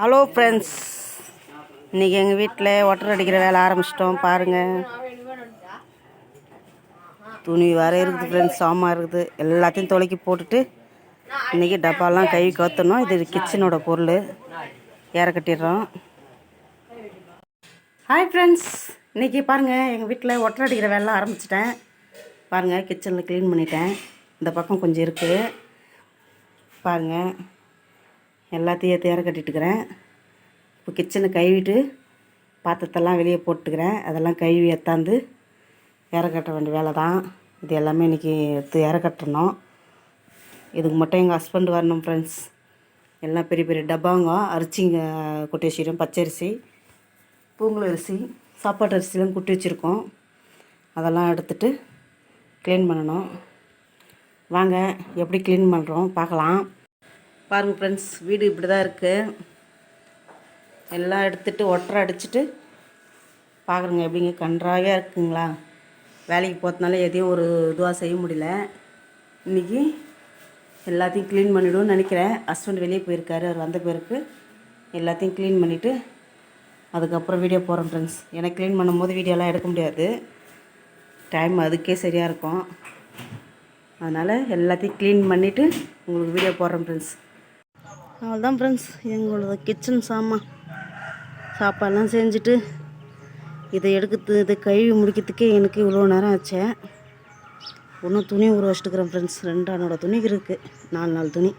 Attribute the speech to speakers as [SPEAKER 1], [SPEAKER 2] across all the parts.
[SPEAKER 1] Hello friends இன்றைக்கி எங்கள் வீட்டில் ஒட்டர் அடிக்கிற வேலை ஆரம்பிச்சிட்டோம். பாருங்கள் துணி வேறு இருக்குது ஃப்ரெண்ட்ஸ் சாமான் இருக்குது. எல்லாத்தையும் தொலைக்கி போட்டுட்டு இன்றைக்கி டப்பாலாம் கை கத்தணும். இது கிச்சனோட பொருள். ஏற கட்டிடுறோம். ஹாய் ஃப்ரெண்ட்ஸ் இன்றைக்கி பாருங்கள் எங்கள் வீட்டில் ஒட்டர் அடிக்கிற வேலை ஆரம்பிச்சிட்டேன். பாருங்கள் கிச்சனில் க்ளீன் பண்ணிட்டேன். இந்த பக்கம் கொஞ்சம் இருக்குது பாருங்கள் எல்லாத்தையும் தேர கட்டிட்டுக்கிறேன். இப்போ கிச்சனை கழுவிட்டு பாத்திரத்தெல்லாம் வெளியே போட்டுக்கிறேன். அதெல்லாம் கழுவி எத்தாந்து இற கட்ட வேண்டிய வேலை தான். இது எல்லாமே இன்றைக்கி எடுத்து இற கட்டணும். இதுக்கு மட்டும் எங்கள் ஹஸ்பண்ட் வரணும் ஃப்ரெண்ட்ஸ் எல்லாம் பெரிய பெரிய டப்பாங்க அரிசிங்க கொட்டி பச்சை பச்சரிசி பூங்குழல் அரிசி சாப்பாட்டு அரிசிலாம் குட்டி வச்சுருக்கோம். அதெல்லாம் எடுத்துட்டு க்ளீன் பண்ணணும். வாங்க எப்படி க்ளீன் பண்ணுறோம் பார்க்கலாம். பாருங்கள் ஃப்ரெண்ட்ஸ் வீடு இப்படி தான் இருக்குது எல்லாம் எடுத்துகிட்டு ஒட்டரை அடிச்சுட்டு பார்க்குறேங்க எப்படிங்க கன்றாவே இருக்குங்களா? வேலைக்கு போகிறதுனால எதையும் ஒரு இதுவாக செய்ய முடியல. இன்றைக்கி எல்லாத்தையும் க்ளீன் பண்ணிவிடுவோம்னு நினைக்கிறேன். ஹஸ்பண்ட் வெளியே போயிருக்காரு அவர் வந்த பிறகு எல்லாத்தையும் க்ளீன் பண்ணிவிட்டு அதுக்கப்புறம் வீடியோ போகிறேன் ஃப்ரெண்ட்ஸ் எனக்கு க்ளீன் பண்ணும்போது வீடியோலாம் எடுக்க முடியாது. டைம் அதுக்கே சரியாக இருக்கும். அதனால் எல்லாத்தையும் க்ளீன் பண்ணிவிட்டு உங்களுக்கு வீடியோ போடுறேன் ஃப்ரெண்ட்ஸ் அவ்வளோதான் ஃப்ரெண்ட்ஸ் எங்களோட கிச்சன் சாமான் சாப்பாடெல்லாம் செஞ்சுட்டு இதை எடுக்கிறது இதை கழுவி முடிக்கிறதுக்கே எனக்கு இவ்வளோ நேரம் ஆச்சு. இன்னும் துணி ஊற வச்சுட்டுக்கிறேன் ஃப்ரெண்ட்ஸ் ரெண்டு அண்ணோட துணி இருக்குது நாலு நாலு துணி.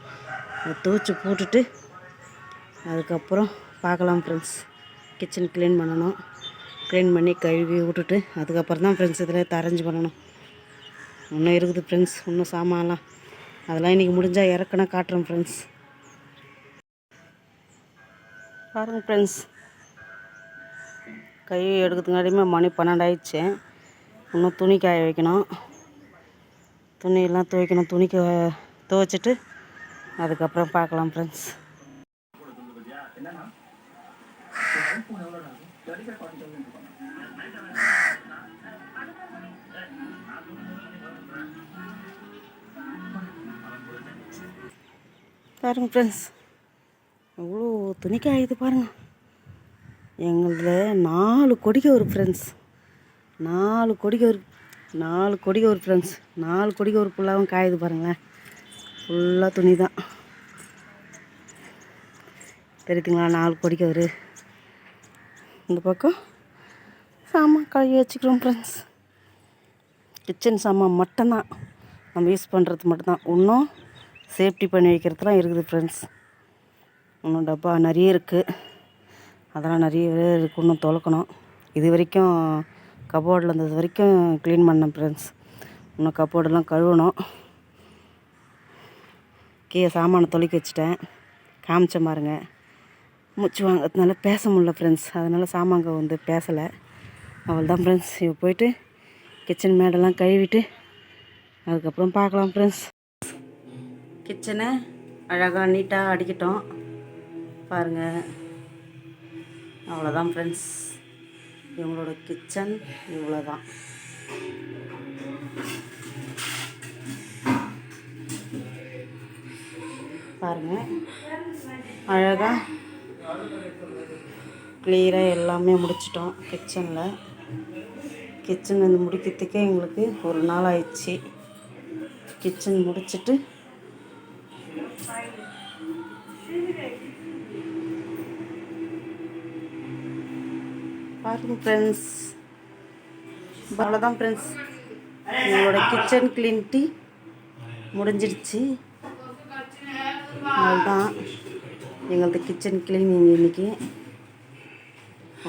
[SPEAKER 1] அதை துவச்சி போட்டுட்டு அதுக்கப்புறம் பார்க்கலாம் ஃப்ரெண்ட்ஸ் கிச்சன் க்ளீன் பண்ணணும். க்ளீன் பண்ணி கழுவி விட்டுட்டு அதுக்கப்புறம் தான் ஃப்ரெண்ட்ஸ் இதில் தரைஞ்சி பண்ணணும். இன்னும் இருக்குது ஃப்ரெண்ட்ஸ் இன்னும் சாமான்லாம். அதெல்லாம் இன்றைக்கி முடிஞ்சால் இறக்குனா காட்டுறேன் ஃப்ரெண்ட்ஸ் பாருங்கள் ஃப்ரெண்ட்ஸ் கை எடுக்கிறதுங்காட்டியுமே மணி பன்னெண்டு ஆயிடுச்சு இன்னும் துணி காய வைக்கணும். துணியெல்லாம் துவைக்கணும். துணிக்கு துவைச்சிட்டு அதுக்கப்புறம் பார்க்கலாம் ஃப்ரெண்ட்ஸ் பாருங்க ஃப்ரெண்ட்ஸ் எவ்வளோ துணி காயுது பாருங்கள் எங்களது நாலு கொடிக்கு ஒரு ஃப்ரெண்ட்ஸ் நாலு கொடிக்கு ஒரு நாலு கொடிக்கு ஒரு ஃப்ரெண்ட்ஸ் நாலு கொடிக்கு ஒரு ஃபுல்லாகவும் காயுது பாருங்களேன். ஃபுல்லாக துணி தான் தெரியுதுங்களா நாலு கொடிக்கு ஒரு. இந்த பக்கம் சாமான் கழுவி வச்சுக்கிறோம் ஃப்ரெண்ட்ஸ் கிச்சன் சாமான் மட்டும்தான். நம்ம யூஸ் பண்ணுறது மட்டும்தான். இன்னும் சேஃப்டி பண்ணி வைக்கிறதுலாம் இருக்குது ஃப்ரெண்ட்ஸ் இன்னும் டப்பா நிறைய இருக்குது அதெல்லாம் நிறைய இருக்குது இன்னும் தொலைக்கணும் இது வரைக்கும் கபோர்டில் இருந்தது வரைக்கும் க்ளீன் பண்ணேன் ஃப்ரெண்ட்ஸ் இன்னும் கபோர்டெல்லாம் கழுவணும். கீழே சாமானை தொலைக்கி வச்சுட்டேன். காமிச்ச பாருங்க. மூச்சு வாங்கிறதுனால பேச முடில ஃப்ரெண்ட்ஸ் அதனால் சாமாங்க வந்து பேசலை. அவள் தான் ஃப்ரெண்ட்ஸ் இப்போ போயிட்டு கிச்சன் மேடெல்லாம் கழுவிட்டு அதுக்கப்புறம் பார்க்கலாம் ஃப்ரெண்ட்ஸ் கிச்சனை அழகாக நீட்டாக அடிக்கிட்டோம். பாருங்கள் அவ்வளோதான் ஃப்ரெண்ட்ஸ் இவங்களோட கிச்சன் இவ்வளோ தான் பாருங்கள் அழகாக கிளியராக எல்லாமே முடிச்சிட்டோம் கிச்சனில் கிச்சன் வந்து முடிக்கிறதுக்கே எங்களுக்கு ஒரு நாள் ஆயிடுச்சு. கிச்சன் முடிச்சிட்டு பாருங்கள் ஃப்ரெண்ட்ஸ் அவ்வளோதான் ஃப்ரெண்ட்ஸ் எங்களோட கிச்சன் க்ளீன் டீ முடிஞ்சிடுச்சு அவ்வளோதான் எங்களது கிச்சன் க்ளீனிங் இன்னைக்கு.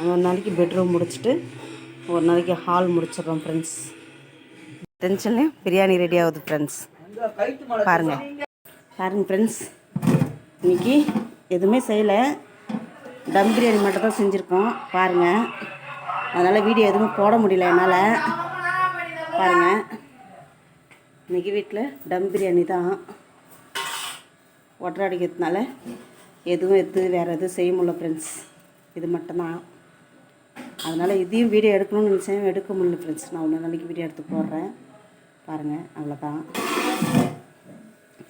[SPEAKER 1] ஒரு நாளைக்கு பெட்ரூம் முடிச்சுட்டு ஒரு நாளைக்கு ஹால் முடிச்சிடுறோம் ஃப்ரெண்ட்ஸ் டென்ஷன்லேயும் பிரியாணி ரெடி ஆகுது ஃப்ரெண்ட்ஸ் பாருங்கள் பாருங்கள் ஃப்ரெண்ட்ஸ் இன்னைக்கு எதுவுமே செய்யலை. தம் பிரியாணி மட்டும் தான் செஞ்சுருக்கோம். பாருங்கள் அதனால் வீடியோ எதுவும் போட முடியல என்னால். பாருங்கள் இன்றைக்கி வீட்டில் டம் பிரியாணி தான். ஒட்டர் அடிக்கிறதுனால எதுவும் எடுத்து வேறு எதுவும் செய்ய முடியல ஃப்ரெண்ட்ஸ் இது மட்டும்தான் அதனால் இதையும் வீடியோ எடுக்கணும்னு நினச்சேன். எடுக்க முடியல ஃப்ரெண்ட்ஸ் நான் ஒன்று நாளைக்கு வீடியோ எடுத்து போடுறேன். பாருங்கள் அவ்வளோதான்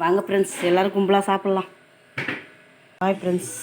[SPEAKER 1] வாங்க ஃப்ரெண்ட்ஸ் எல்லோரும் கும்பலாக சாப்பிட்லாம். Bye friends